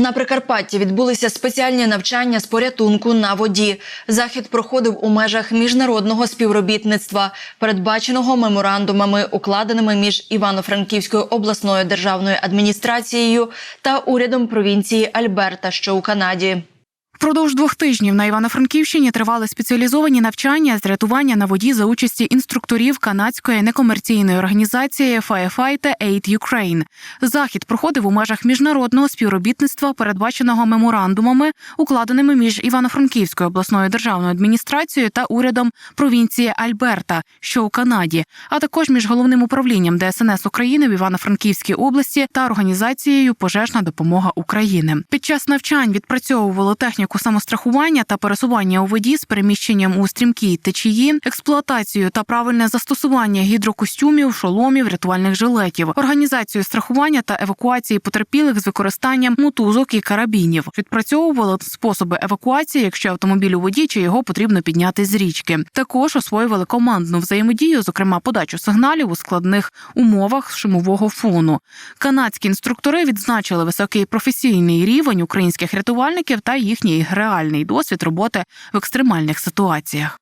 На Прикарпатті відбулися спеціальні навчання з порятунку на воді. Захід проходив у межах міжнародного співробітництва, передбаченого меморандумами, укладеними між Івано-Франківською обласною державною адміністрацією та урядом провінції Альберта, що у Канаді. Впродовж двох тижнів на Івано-Франківщині тривали спеціалізовані навчання з рятування на воді за участі інструкторів канадської некомерційної організації Firefighter Aid Ukraine. Захід проходив у межах міжнародного співробітництва, передбаченого меморандумами, укладеними між Івано-Франківською обласною державною адміністрацією та урядом провінції Альберта, що у Канаді, а також між головним управлінням ДСНС України в Івано-Франківській області та організацією Пожежна допомога України. Під час навчань відпрацьовували техніку самострахування та пересування у воді з переміщенням у стрімкій течії, експлуатацію та правильне застосування гідрокостюмів, шоломів, рятувальних жилетів, організацію страхування та евакуації потерпілих з використанням мотузок і карабінів. Відпрацьовували способи евакуації, якщо автомобіль у воді чи його потрібно підняти з річки. Також освоювали командну взаємодію, зокрема подачу сигналів у складних умовах шумового фону. Канадські інструктори відзначили високий професійний рівень українських рятувальників та їхній реальний досвід роботи в екстремальних ситуаціях.